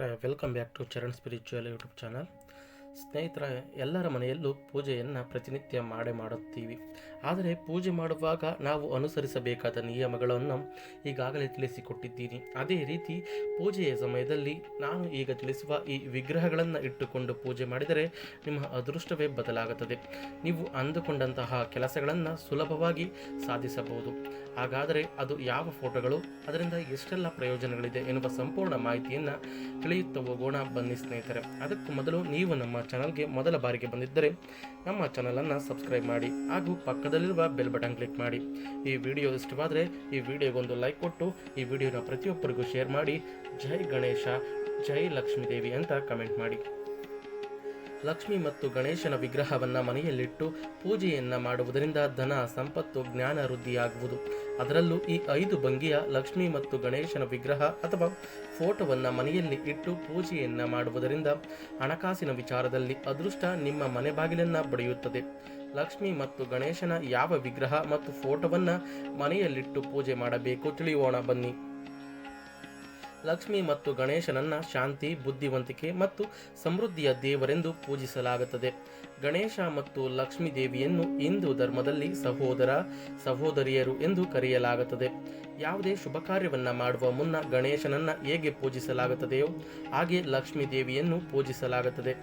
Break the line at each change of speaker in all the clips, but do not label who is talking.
Welcome back to Charan spiritual YouTube channel. ಸ್ನೇಹಿತರೆ ಎಲ್ಲರ ಮನೆಯಲ್ಲೂ ಪೂಜೆಯನ್ನು ಪ್ರತಿನಿತ್ಯ ಮಾಡೇ ಮಾಡುತ್ತೀವಿ. ಆದರೆ ಪೂಜೆ ಮಾಡುವಾಗ ನಾವು ಅನುಸರಿಸಬೇಕಾದ ನಿಯಮಗಳನ್ನು ಈಗಾಗಲೇ ತಿಳಿಸಿಕೊಟ್ಟಿದ್ದೀನಿ ಅದೇ ರೀತಿ ಪೂಜೆಯ ಸಮಯದಲ್ಲಿ ನಾನು ಈಗ ತಿಳಿಸುವ ಈ ವಿಗ್ರಹಗಳನ್ನು ಇಟ್ಟುಕೊಂಡು ಪೂಜೆ ಮಾಡಿದರೆ ನಿಮ್ಮ ಅದೃಷ್ಟವೇ ಬದಲಾಗುತ್ತದೆ. ನೀವು ಅಂದುಕೊಂಡಂತಹ ಕೆಲಸಗಳನ್ನು ಸುಲಭವಾಗಿ ಸಾಧಿಸಬಹುದು. ಹಾಗಾದರೆ ಅದು ಯಾವ ಫೋಟೋಗಳು? ಅದರಿಂದ ಎಷ್ಟೆಲ್ಲ ಪ್ರಯೋಜನಗಳಿದೆ ಎನ್ನುವ ಸಂಪೂರ್ಣ ಮಾಹಿತಿಯನ್ನು ತಿಳಿಯುತ್ತ ಹೋಗೋಣ ಬನ್ನಿ ಸ್ನೇಹಿತರೆ. ಅದಕ್ಕೂ ಮೊದಲು ನೀವು ನಮ್ಮ ಚಾನಲ್ಗೆ ಮೊದಲ ಬಾರಿಗೆ ಬಂದಿದ್ದರೆ ನಮ್ಮ ಚಾನಲನ್ನು ಸಬ್ಸ್ಕ್ರೈಬ್ ಮಾಡಿ ಹಾಗೂ ಪಕ್ಕದಲ್ಲಿರುವ ಬೆಲ್ ಬಟನ್ ಕ್ಲಿಕ್ ಮಾಡಿ. ಈ ವಿಡಿಯೋ ಇಷ್ಟವಾದರೆ ಈ ವಿಡಿಯೋಗೊಂದು ಲೈಕ್ ಕೊಟ್ಟು, ಈ ವಿಡಿಯೋನ ಪ್ರತಿಯೊಬ್ಬರಿಗೂ ಶೇರ್ ಮಾಡಿ. ಜೈ ಗಣೇಶ, ಜೈ ಲಕ್ಷ್ಮೀದೇವಿ ಅಂತ ಕಮೆಂಟ್ ಮಾಡಿ. ಲಕ್ಷ್ಮಿ ಮತ್ತು ಗಣೇಶನ ವಿಗ್ರಹವನ್ನ ಮನೆಯಲ್ಲಿಟ್ಟು ಪೂಜೆಯನ್ನ ಮಾಡುವುದರಿಂದ ಧನ, ಸಂಪತ್ತು, ಜ್ಞಾನ ವೃದ್ಧಿಯಾಗುವುದು. ಅದರಲ್ಲೂ ಈ ಐದು ಭಂಗಿಯ ಲಕ್ಷ್ಮಿ ಮತ್ತು ಗಣೇಶನ ವಿಗ್ರಹ ಅಥವಾ ಫೋಟೋವನ್ನ ಮನೆಯಲ್ಲಿ ಇಟ್ಟು ಪೂಜೆಯನ್ನ ಮಾಡುವುದರಿಂದ ಹಣಕಾಸಿನ ವಿಚಾರದಲ್ಲಿ ಅದೃಷ್ಟ ನಿಮ್ಮ ಮನೆ ಬಾಗಿಲನ್ನ ಪಡೆಯುತ್ತದೆ ಲಕ್ಷ್ಮಿ ಮತ್ತು ಗಣೇಶನ ಯಾವ ವಿಗ್ರಹ ಮತ್ತು ಫೋಟೋವನ್ನ ಮನೆಯಲ್ಲಿಟ್ಟು ಪೂಜೆ ಮಾಡಬೇಕು ತಿಳಿಯೋಣ ಬನ್ನಿ. ಲಕ್ಷ್ಮಿ ಮತ್ತು ಗಣೇಶನನ್ನ ಶಾಂತಿ, ಬುದ್ಧಿವಂತಿಕೆ ಮತ್ತು ಸಮೃದ್ಧಿಯ ದೇವರೆಂದು ಪೂಜಿಸಲಾಗುತ್ತದೆ. ಗಣೇಶ ಮತ್ತು ಲಕ್ಷ್ಮೀ ದೇವಿಯನ್ನು ಹಿಂದೂ ಧರ್ಮದಲ್ಲಿ ಸಹೋದರ, ಸಹೋದರಿಯರು ಎಂದು ಕರೆಯಲಾಗುತ್ತದೆ. ಯಾವುದೇ ಶುಭ ಕಾರ್ಯವನ್ನು ಮಾಡುವ ಮುನ್ನ ಗಣೇಶನನ್ನ ಹೇಗೆ ಪೂಜಿಸಲಾಗುತ್ತದೆಯೋ ಹಾಗೆ ಲಕ್ಷ್ಮೀ ದೇವಿಯನ್ನು ಪೂಜಿಸಲಾಗುತ್ತದೆ.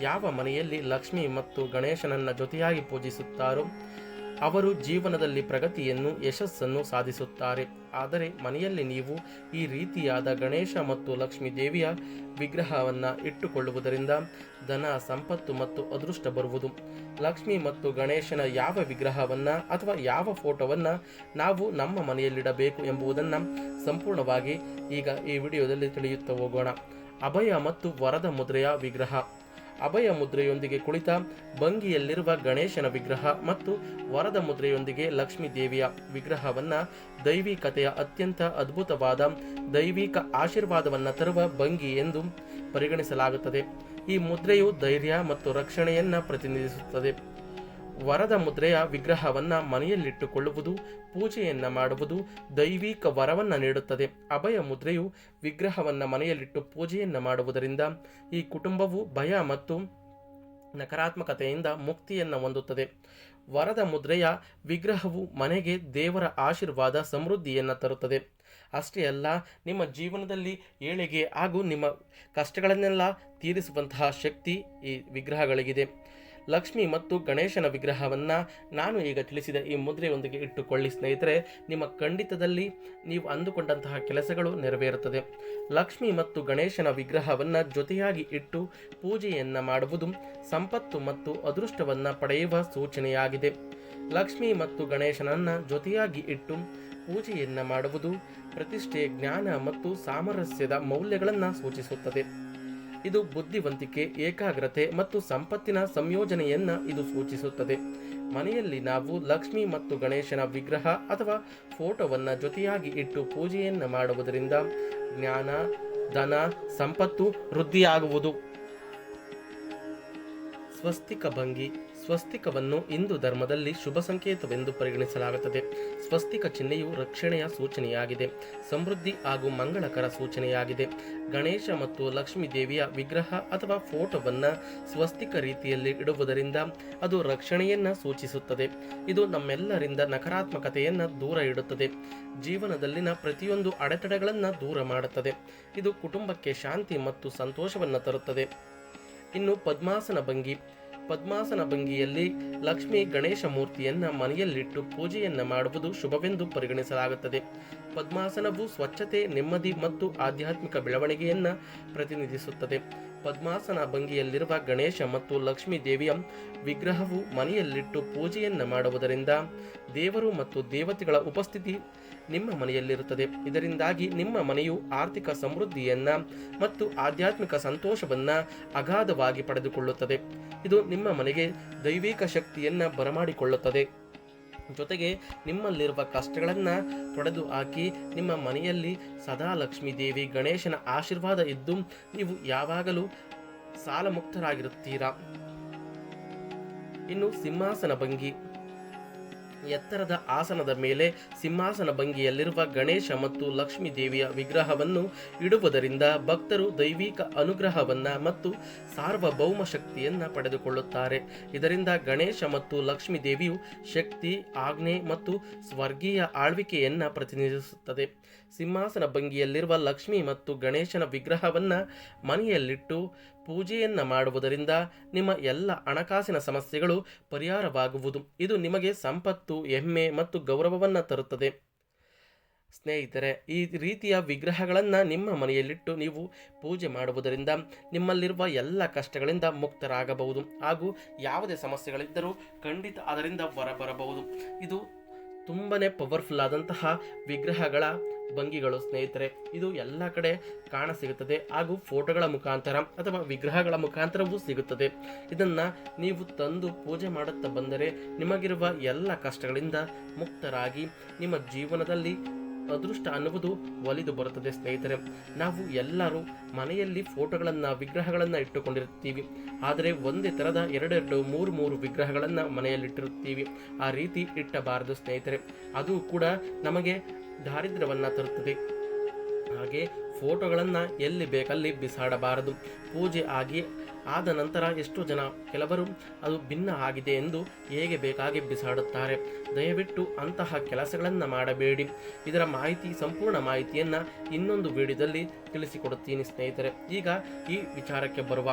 ಯಾವ ಮನೆಯಲ್ಲಿ ಲಕ್ಷ್ಮಿ ಮತ್ತು ಗಣೇಶನನ್ನ ಜೊತೆಯಾಗಿ ಪೂಜಿಸುತ್ತಾರೋ ಅವರು ಜೀವನದಲ್ಲಿ ಪ್ರಗತಿಯನ್ನು, ಯಶಸ್ಸನ್ನು ಸಾಧಿಸುತ್ತಾರೆ. ಆದರೆ ಮನೆಯಲ್ಲಿ ನೀವು ಈ ರೀತಿಯಾದ ಗಣೇಶ ಮತ್ತು ಲಕ್ಷ್ಮೀ ದೇವಿಯ ವಿಗ್ರಹವನ್ನು ಇಟ್ಟುಕೊಳ್ಳುವುದರಿಂದ ಧನ, ಸಂಪತ್ತು ಮತ್ತು ಅದೃಷ್ಟ ಬರುವುದು. ಲಕ್ಷ್ಮಿ ಮತ್ತು ಗಣೇಶನ ಯಾವ ವಿಗ್ರಹವನ್ನು ಅಥವಾ ಯಾವ ಫೋಟೋವನ್ನು ನಾವು ನಮ್ಮ ಮನೆಯಲ್ಲಿಡಬೇಕು ಎಂಬುದನ್ನು ಸಂಪೂರ್ಣವಾಗಿ ಈಗ ಈ ವಿಡಿಯೋದಲ್ಲಿ ತಿಳಿಯುತ್ತಾ ಹೋಗೋಣ. ಅಭಯ ಮತ್ತು ವರದ ಮುದ್ರೆಯ ವಿಗ್ರಹ. ಅಭಯ ಮುದ್ರೆಯೊಂದಿಗೆ ಕುಳಿತ ಭಂಗಿಯಲ್ಲಿರುವ ಗಣೇಶನ ವಿಗ್ರಹ ಮತ್ತು ವರದ ಮುದ್ರೆಯೊಂದಿಗೆ ಲಕ್ಷ್ಮೀ ದೇವಿಯ ವಿಗ್ರಹವನ್ನು ದೈವಿಕತೆಯ ಅತ್ಯಂತ ಅದ್ಭುತವಾದ ದೈವಿಕ ಆಶೀರ್ವಾದವನ್ನು ತರುವ ಭಂಗಿ ಎಂದು ಪರಿಗಣಿಸಲಾಗುತ್ತದೆ. ಈ ಮುದ್ರೆಯು ಧೈರ್ಯ ಮತ್ತು ರಕ್ಷಣೆಯನ್ನು ಪ್ರತಿನಿಧಿಸುತ್ತದೆ. ವರದ ಮುದ್ರೆಯ ವಿಗ್ರಹವನ್ನ ಮನೆಯಲ್ಲಿಟ್ಟುಕೊಳ್ಳುವುದು, ಪೂಜೆಯನ್ನ ಮಾಡುವುದು ದೈವಿಕ ವರವನ್ನ ನೀಡುತ್ತದೆ. ಅಭಯ ಮುದ್ರೆಯು ವಿಗ್ರಹವನ್ನ ಮನೆಯಲ್ಲಿಟ್ಟು ಪೂಜೆಯನ್ನ ಮಾಡುವುದರಿಂದ ಈ ಕುಟುಂಬವು ಭಯ ಮತ್ತು ನಕಾರಾತ್ಮಕತೆಯಿಂದ ಮುಕ್ತಿಯನ್ನು ಹೊಂದುತ್ತದೆ. ವರದ ಮುದ್ರೆಯ ವಿಗ್ರಹವು ಮನೆಗೆ ದೇವರ ಆಶೀರ್ವಾದ ಸಮೃದ್ಧಿಯನ್ನು ತರುತ್ತದೆ. ಅಷ್ಟೇ ಅಲ್ಲ, ನಿಮ್ಮ ಜೀವನದಲ್ಲಿ ಏಳಿಗೆ ಹಾಗೂ ನಿಮ್ಮ ಕಷ್ಟಗಳನ್ನೆಲ್ಲ ತೀರಿಸುವಂತಹ ಶಕ್ತಿ ಈ ವಿಗ್ರಹಗಳಿಗಿದೆ. ಲಕ್ಷ್ಮಿ ಮತ್ತು ಗಣೇಶನ ವಿಗ್ರಹವನ್ನು ನಾನು ಈಗ ತಿಳಿಸಿದ ಈ ಮುದ್ರೆಯೊಂದಿಗೆ ಇಟ್ಟುಕೊಳ್ಳಿ ಸ್ನೇಹಿತರೆ. ನಿಮ್ಮ ಖಂಡಿತದಲ್ಲಿ ನೀವು ಅಂದುಕೊಂಡಂತಹ ಕೆಲಸಗಳು ನೆರವೇರುತ್ತದೆ. ಲಕ್ಷ್ಮಿ ಮತ್ತು ಗಣೇಶನ ವಿಗ್ರಹವನ್ನು ಜೊತೆಯಾಗಿ ಇಟ್ಟು ಪೂಜೆಯನ್ನು ಮಾಡುವುದು ಸಂಪತ್ತು ಮತ್ತು ಅದೃಷ್ಟವನ್ನು ಪಡೆಯುವ ಸೂಚನೆಯಾಗಿದೆ. ಲಕ್ಷ್ಮಿ ಮತ್ತು ಗಣೇಶನನ್ನ ಜೊತೆಯಾಗಿ ಇಟ್ಟು ಪೂಜೆಯನ್ನು ಮಾಡುವುದು ಪ್ರತಿಷ್ಠೆ ಜ್ಞಾನ ಮತ್ತು ಸಾಮರಸ್ಯದ ಮೌಲ್ಯಗಳನ್ನು ಸೂಚಿಸುತ್ತದೆ. ಇದು ಬುದ್ಧಿವಂತಿಕೆ, ಏಕಾಗ್ರತೆ ಮತ್ತು ಸಂಪತ್ತಿನ ಸಂಯೋಜನೆಯನ್ನ ಇದು ಸೂಚಿಸುತ್ತದೆ. ಮನೆಯಲ್ಲಿ ನಾವು ಲಕ್ಷ್ಮಿ ಮತ್ತು ಗಣೇಶನ ವಿಗ್ರಹ ಅಥವಾ ಫೋಟೋವನ್ನ ಜೊತೆಯಾಗಿ ಇಟ್ಟು ಪೂಜೆಯನ್ನ ಮಾಡುವುದರಿಂದ ಜ್ಞಾನ, ಧನ, ಸಂಪತ್ತು ವೃದ್ಧಿಯಾಗುವುದು. ಸ್ವಸ್ತಿಕ ಭಂಗಿ ಸ್ವಸ್ತಿಕವನ್ನು ಹಿಂದೂ ಧರ್ಮದಲ್ಲಿ ಶುಭ ಸಂಕೇತವೆಂದು ಪರಿಗಣಿಸಲಾಗುತ್ತದೆ. ಸ್ವಸ್ತಿಕ ಚಿಹ್ನೆಯು ರಕ್ಷಣೆಯ ಸೂಚನೆಯಾಗಿದೆ. ಸಮೃದ್ಧಿ ಹಾಗೂ ಮಂಗಳಕರ ಸೂಚನೆಯಾಗಿದೆ. ಗಣೇಶ ಮತ್ತು ಲಕ್ಷ್ಮೀ ದೇವಿಯ ವಿಗ್ರಹ ಅಥವಾ ಫೋಟೋವನ್ನು ಸ್ವಸ್ತಿಕ ರೀತಿಯಲ್ಲಿ ಇಡುವುದರಿಂದ ಅದು ರಕ್ಷಣೆಯನ್ನು ಸೂಚಿಸುತ್ತದೆ. ಇದು ನಮ್ಮೆಲ್ಲರಿಂದ ನಕಾರಾತ್ಮಕತೆಯನ್ನು ದೂರ ಇಡುತ್ತದೆ. ಜೀವನದಲ್ಲಿನ ಪ್ರತಿಯೊಂದು ಅಡೆತಡೆಗಳನ್ನು ದೂರ ಮಾಡುತ್ತದೆ. ಇದು ಕುಟುಂಬಕ್ಕೆ ಶಾಂತಿ ಮತ್ತು ಸಂತೋಷವನ್ನು ತರುತ್ತದೆ. ಇನ್ನು ಪದ್ಮಾಸನ ಭಂಗಿ ಪದ್ಮಾಸನ ಭಂಗಿಯಲ್ಲಿ ಲಕ್ಷ್ಮಿ ಗಣೇಶ ಮೂರ್ತಿಯನ್ನ ಮನೆಯಲ್ಲಿಟ್ಟು ಪೂಜೆಯನ್ನ ಮಾಡುವುದು ಶುಭವೆಂದು ಪರಿಗಣಿಸಲಾಗುತ್ತದೆ. ಪದ್ಮಾಸನವು ಸ್ವಚ್ಛತೆ, ನೆಮ್ಮದಿ ಮತ್ತು ಆಧ್ಯಾತ್ಮಿಕ ಬೆಳವಣಿಗೆಯನ್ನ ಪ್ರತಿನಿಧಿಸುತ್ತದೆ. ಪದ್ಮಾಸನ ಭಂಗಿಯಲ್ಲಿರುವ ಗಣೇಶ ಮತ್ತು ಲಕ್ಷ್ಮೀ ದೇವಿಯ ವಿಗ್ರಹವು ಮನೆಯಲ್ಲಿಟ್ಟು ಪೂಜೆಯನ್ನ ಮಾಡುವುದರಿಂದ ದೇವರು ಮತ್ತು ದೇವತೆಗಳ ಉಪಸ್ಥಿತಿ ನಿಮ್ಮ ಮನೆಯಲ್ಲಿರುತ್ತದೆ. ಇದರಿಂದಾಗಿ ನಿಮ್ಮ ಮನೆಯು ಆರ್ಥಿಕ ಸಮೃದ್ಧಿಯನ್ನ ಮತ್ತು ಆಧ್ಯಾತ್ಮಿಕ ಸಂತೋಷವನ್ನ ಅಗಾಧವಾಗಿ ಪಡೆದುಕೊಳ್ಳುತ್ತದೆ. ಇದು ನಿಮ್ಮ ಮನೆಗೆ ದೈವಿಕ ಶಕ್ತಿಯನ್ನ ಬರಮಾಡಿಕೊಳ್ಳುತ್ತದೆ. ಜೊತೆಗೆ ನಿಮ್ಮಲ್ಲಿರುವ ಕಷ್ಟಗಳನ್ನು ತೊಡೆದು ಹಾಕಿ ನಿಮ್ಮ ಮನೆಯಲ್ಲಿ ಸದಾ ಲಕ್ಷ್ಮೀ ದೇವಿ ಗಣೇಶನ ಆಶೀರ್ವಾದ ಇದ್ದು ನೀವು ಯಾವಾಗಲೂ ಸಾಲ ಮುಕ್ತರಾಗಿರುತ್ತೀರಾ ಇನ್ನು ಸಿಂಹಾಸನ ಭಂಗಿ. ಎತ್ತರದ ಆಸನದ ಮೇಲೆ ಸಿಂಹಾಸನ ಭಂಗಿಯಲ್ಲಿರುವ ಗಣೇಶ ಮತ್ತು ಲಕ್ಷ್ಮೀ ದೇವಿಯ ವಿಗ್ರಹವನ್ನು ಇಡುವುದರಿಂದ ಭಕ್ತರು ದೈವಿಕ ಅನುಗ್ರಹವನ್ನ ಮತ್ತು ಸಾರ್ವಭೌಮ ಶಕ್ತಿಯನ್ನ ಪಡೆದುಕೊಳ್ಳುತ್ತಾರೆ. ಇದರಿಂದ ಗಣೇಶ ಮತ್ತು ಲಕ್ಷ್ಮೀ ದೇವಿಯು ಶಕ್ತಿ, ಆಜ್ಞೆ ಮತ್ತು ಸ್ವರ್ಗೀಯ ಆಳ್ವಿಕೆಯನ್ನ ಪ್ರತಿನಿಧಿಸುತ್ತದೆ. ಸಿಂಹಾಸನ ಭಂಗಿಯಲ್ಲಿರುವ ಲಕ್ಷ್ಮಿ ಮತ್ತು ಗಣೇಶನ ವಿಗ್ರಹವನ್ನ ಮನೆಯಲ್ಲಿಟ್ಟು ಪೂಜೆಯನ್ನ ಮಾಡುವುದರಿಂದ ನಿಮ್ಮ ಎಲ್ಲ ಹಣಕಾಸಿನ ಸಮಸ್ಯೆಗಳು ಪರಿಹಾರವಾಗುವುದು. ಇದು ನಿಮಗೆ ಸಂಪತ್ತು, ಹೆಮ್ಮೆ ಮತ್ತು ಗೌರವವನ್ನು ತರುತ್ತದೆ. ಸ್ನೇಹಿತರೆ, ಈ ರೀತಿಯ ವಿಗ್ರಹಗಳನ್ನು ನಿಮ್ಮ ಮನೆಯಲ್ಲಿಟ್ಟು ನೀವು ಪೂಜೆ ಮಾಡುವುದರಿಂದ ನಿಮ್ಮಲ್ಲಿರುವ ಎಲ್ಲ ಕಷ್ಟಗಳಿಂದ ಮುಕ್ತರಾಗಬಹುದು ಹಾಗೂ ಯಾವುದೇ ಸಮಸ್ಯೆಗಳಿದ್ದರೂ ಖಂಡಿತ ಅದರಿಂದ ಹೊರಬರಬಹುದು. ಇದು ತುಂಬನೇ ಪವರ್ಫುಲ್ ಆದಂತಹ ವಿಗ್ರಹಗಳ ಭಂಗಿಗಳು, ಸ್ನೇಹಿತರೆ. ಇದು ಎಲ್ಲ ಕಡೆ ಕಾಣ ಸಿಗುತ್ತದೆ. ಹಾಗೂ ಫೋಟೋಗಳ ಮುಖಾಂತರ ಅಥವಾ ವಿಗ್ರಹಗಳ ಮುಖಾಂತರವೂ ಸಿಗುತ್ತದೆ. ಇದನ್ನ ನೀವು ತಂದು ಪೂಜೆ ಮಾಡುತ್ತಾ ಬಂದರೆ ನಿಮಗಿರುವ ಎಲ್ಲ ಕಷ್ಟಗಳಿಂದ ಮುಕ್ತರಾಗಿ ನಿಮ್ಮ ಜೀವನದಲ್ಲಿ ಅದೃಷ್ಟ ಅನ್ನುವುದು ಒಲಿದು ಬರುತ್ತದೆ ಸ್ನೇಹಿತರೆ. ನಾವು ಎಲ್ಲರೂ ಮನೆಯಲ್ಲಿ ಫೋಟೋಗಳನ್ನು, ವಿಗ್ರಹಗಳನ್ನು ಇಟ್ಟುಕೊಂಡಿರುತ್ತೀವಿ. ಆದರೆ ಒಂದೇ ಥರದ ಎರಡೆರಡು, ಮೂರು ಮೂರು ವಿಗ್ರಹಗಳನ್ನು ಮನೆಯಲ್ಲಿಟ್ಟಿರುತ್ತೀವಿ ಆ ರೀತಿ ಇಟ್ಟಬಾರದು ಸ್ನೇಹಿತರೆ. ಅದು ಕೂಡ ನಮಗೆ ದಾರಿದ್ರ್ಯವನ್ನು ತರುತ್ತದೆ. ಹಾಗೆ ಫೋಟೋಗಳನ್ನು ಎಲ್ಲಿ ಬೇಕಲ್ಲಿ ಬಿಸಾಡಬಾರದು. ಪೂಜೆ ಆಗಿ ಆದ ನಂತರ ಎಷ್ಟು ಜನ, ಕೆಲವರು ಅದು ಭಿನ್ನ ಆಗಿದೆ ಎಂದು ಹೇಗೆ ಬೇಕಾಗಿ ಬಿಸಾಡುತ್ತಾರೆ. ದಯವಿಟ್ಟು ಅಂತಹ ಕೆಲಸಗಳನ್ನು ಮಾಡಬೇಡಿ. ಇದರ ಮಾಹಿತಿ, ಸಂಪೂರ್ಣ ಮಾಹಿತಿಯನ್ನು ಇನ್ನೊಂದು ವಿಡಿಯೋದಲ್ಲಿ ತಿಳಿಸಿಕೊಡುತ್ತೀನಿ ಸ್ನೇಹಿತರೆ. ಈಗ ಈ ವಿಚಾರಕ್ಕೆ ಬರುವ,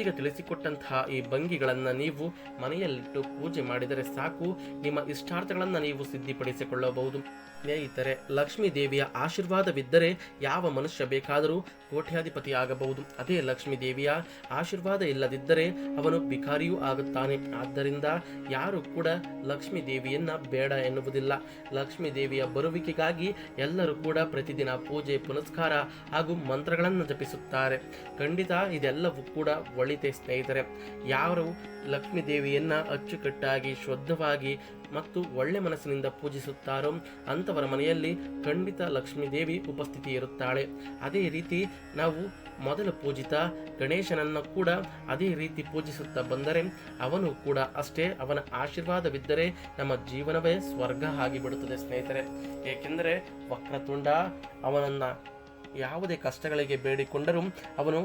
ಈಗ ತಿಳಿಸಿಕೊಟ್ಟಂತಹ ಈ ಭಂಗಿಗಳನ್ನು ನೀವು ಮನೆಯಲ್ಲಿಟ್ಟು ಪೂಜೆ ಮಾಡಿದರೆ ಸಾಕು. ನಿಮ್ಮ ಇಷ್ಟಾರ್ಥಗಳನ್ನು ನೀವು ಸಿದ್ಧಿಪಡಿಸಿಕೊಳ್ಳಬಹುದು. ಸ್ನೇಹಿತರೆ ಲಕ್ಷ್ಮೀ ದೇವಿಯ ಆಶೀರ್ವಾದವಿದ್ದರೆ ಯಾವ ಮನುಷ್ಯ ಬೇಕಾದರೂ ಕೋಟ್ಯಾಧಿಪತಿ ಆಗಬಹುದು ಅದೇ ಲಕ್ಷ್ಮೀ ದೇವಿಯ ಆಶೀರ್ವಾದ ಇಲ್ಲದಿದ್ದರೆ ಅವನು ಭಿಕಾರಿಯೂ ಆಗುತ್ತಾನೆ. ಆದ್ದರಿಂದ ಯಾರು ಕೂಡ ಲಕ್ಷ್ಮೀ ದೇವಿಯನ್ನ ಬೇಡ ಎನ್ನುವುದಿಲ್ಲ. ಲಕ್ಷ್ಮೀ ದೇವಿಯ ಬರುವಿಕೆಗಾಗಿ ಎಲ್ಲರೂ ಕೂಡ ಪ್ರತಿದಿನ ಪೂಜೆ, ಪುನಸ್ಕಾರ ಹಾಗೂ ಮಂತ್ರಗಳನ್ನು ಜಪಿಸುತ್ತಾರೆ. ಖಂಡಿತ ಇದೆಲ್ಲವೂ ಕೂಡ ಒಳಿತೆ ಸ್ನೇಹಿತರೆ. ಯಾರು ಲಕ್ಷ್ಮೀ ದೇವಿಯನ್ನ ಅಚ್ಚುಕಟ್ಟಾಗಿ ಶುದ್ಧವಾಗಿ ಮತ್ತು ಒಳ್ಳೆ ಮನಸ್ಸಿನಿಂದ ಪೂಜಿಸುತ್ತಾರೋ ಅಂಥವರ ಮನೆಯಲ್ಲಿ ಖಂಡಿತ ಲಕ್ಷ್ಮೀ ದೇವಿ ಉಪಸ್ಥಿತಿ ಇರುತ್ತಾಳೆ ಅದೇ ರೀತಿ ನಾವು ಮೊದಲು ಪೂಜಿತ ಗಣೇಶನನ್ನು ಕೂಡ ಅದೇ ರೀತಿ ಪೂಜಿಸುತ್ತಾ ಬಂದರೆ ಅವನು ಕೂಡ ಅಷ್ಟೇ ಅವನ ಆಶೀರ್ವಾದವಿದ್ದರೆ ನಮ್ಮ ಜೀವನವೇ ಸ್ವರ್ಗ ಆಗಿಬಿಡುತ್ತದೆ ಸ್ನೇಹಿತರೆ. ಏಕೆಂದರೆ ವಕ್ರತುಂಡ ಅವನನ್ನು ಯಾವುದೇ ಕಷ್ಟಗಳಿಗೆ ಬೇಡಿಕೊಂಡರೂ ಅವನು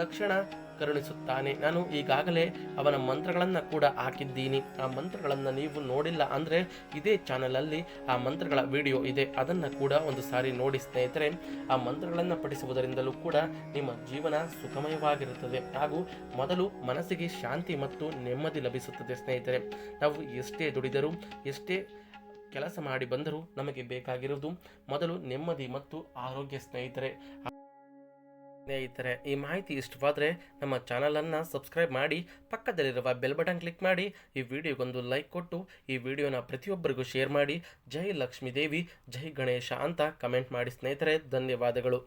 ತಕ್ಷಣ ಕರುಣಿಸುತ್ತಾನೆ. ನಾನು ಈಗಾಗಲೇ ಅವನ ಮಂತ್ರಗಳನ್ನು ಕೂಡ ಹಾಕಿದ್ದೀನಿ. ಆ ಮಂತ್ರಗಳನ್ನು ನೀವು ನೋಡಿಲ್ಲ ಅಂದರೆ ಇದೇ ಚಾನಲಲ್ಲಿ ಆ ಮಂತ್ರಗಳ ವಿಡಿಯೋ ಇದೆ. ಅದನ್ನು ಕೂಡ ಒಂದು ಸಾರಿ ನೋಡಿ ಸ್ನೇಹಿತರೆ, ಆ ಮಂತ್ರಗಳನ್ನು ಪಠಿಸುವುದರಿಂದಲೂ ಕೂಡ ನಿಮ್ಮ ಜೀವನ ಸುಖಮಯವಾಗಿರುತ್ತದೆ ಹಾಗೂ ಮೊದಲು ಮನಸ್ಸಿಗೆ ಶಾಂತಿ ಮತ್ತು ನೆಮ್ಮದಿ ಲಭಿಸುತ್ತದೆ ಸ್ನೇಹಿತರೆ. ನಾವು ಎಷ್ಟೇ ದುಡಿದರೂ, ಎಷ್ಟೇ ಕೆಲಸ ಮಾಡಿ ಬಂದರೂ ನಮಗೆ ಬೇಕಾಗಿರುವುದು ಮೊದಲು ನೆಮ್ಮದಿ ಮತ್ತು ಆರೋಗ್ಯ ಸ್ನೇಹಿತರೆ. ಸ್ನೇಹಿತರೆ, ಈ ಮಾಹಿತಿ ಇಷ್ಟವಾದರೆ ನಮ್ಮ ಚಾನಲನ್ನು ಸಬ್ಸ್ಕ್ರೈಬ್ ಮಾಡಿ, ಪಕ್ಕದಲ್ಲಿರುವ ಬೆಲ್ ಬಟನ್ ಕ್ಲಿಕ್ ಮಾಡಿ, ಈ ವಿಡಿಯೋಗೊಂದು ಲೈಕ್ ಕೊಟ್ಟು, ಈ ವಿಡಿಯೋನ ಪ್ರತಿಯೊಬ್ಬರಿಗೂ ಶೇರ್ ಮಾಡಿ, ಜೈ ಲಕ್ಷ್ಮೀ ದೇವಿ ಜೈ ಗಣೇಶ ಅಂತ ಕಮೆಂಟ್ ಮಾಡಿ ಸ್ನೇಹಿತರೆ, ಧನ್ಯವಾದಗಳು.